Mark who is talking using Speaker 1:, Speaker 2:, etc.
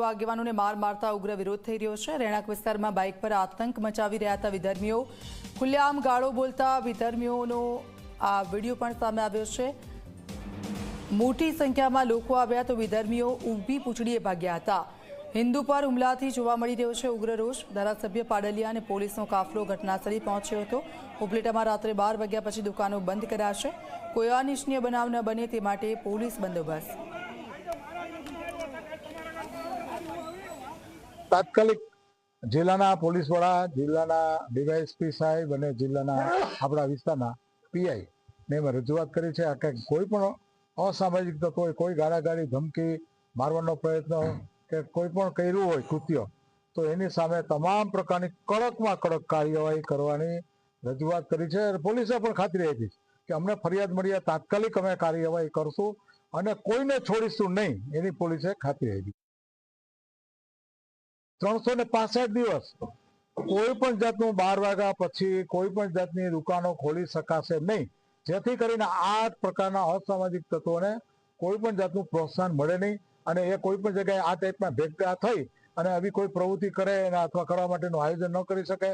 Speaker 1: હિન્દુ આગેવાનોને માર મારતા ઉગ્ર વિરોધ થઈ રહ્યો છે. રહેણાંક વિસ્તારમાં બાઇક પર આતંક મચાવી રહ્યા હતા વિધર્મીઓ. ખુલ્લેઆમ ગાળો બોલતા વિધર્મીઓનો આ વીડિયો પણ સામે આવ્યો છે. મોટી સંખ્યામાં લોકો આવ્યા તો વિધર્મીઓ ઊભી પૂંછડીએ ભાગ્યા હતા. હિન્દુ પર હુમલાથી જોવા મળી રહ્યો છે ઉગ્ર રોષ. ધારાસભ્ય પાડલિયા અને પોલીસનો કાફલો ઘટનાસ્થળે પહોંચ્યો હતો. ઉપલેટામાં રાત્રે બાર વાગ્યા પછી દુકાનો બંધ કરાશે. કોઈ અનિચ્છનીય બનાવ ન બને તે માટે પોલીસ બંદોબસ્ત.
Speaker 2: તાત્કાલિક જિલ્લાના પોલીસ વડા, જિલ્લાના ડીવાયએસપી સાહેબ અને જિલ્લાના આપણા વિસ્તારના પીઆઈ ને એમાં રજૂઆત કરી છે. કે કોઈ પણ અસામાજિક તત્વો કોઈ ગાળાગાળી ધમકી મારવાનો પ્રયત્ન કે કોઈ પણ કર્યું હોય કૃત્ય, તો એની સામે તમામ પ્રકારની કડકમાં કડક કાર્યવાહી કરવાની રજૂઆત કરી છે. પોલીસે પણ ખાતરી આપી કે અમને ફરિયાદ મળ્યા તાત્કાલિક અમે કાર્યવાહી કરશું અને કોઈને છોડીશું નહીં, એની પોલીસે ખાતરી આપી ત્રણસો ને પાસઠ દિવસ. કોઈ પણ જાતનું બાર વાગ્યા પછી કોઈ પણ જાતની દુકાનો ખોલી શકાશે નહીં. જેથી કરીને આ પ્રકારના અસામાજિક તત્વોને કોઈ પણ જાતનું પ્રોત્સાહન મળે નહીં અને એ કોઈ પણ જગ્યાએ આ ટાઈપના ભેગા થઈ અને આવી કોઈ પ્રવૃત્તિ કરે અને અથવા કરવા માટેનું આયોજન ન કરી શકે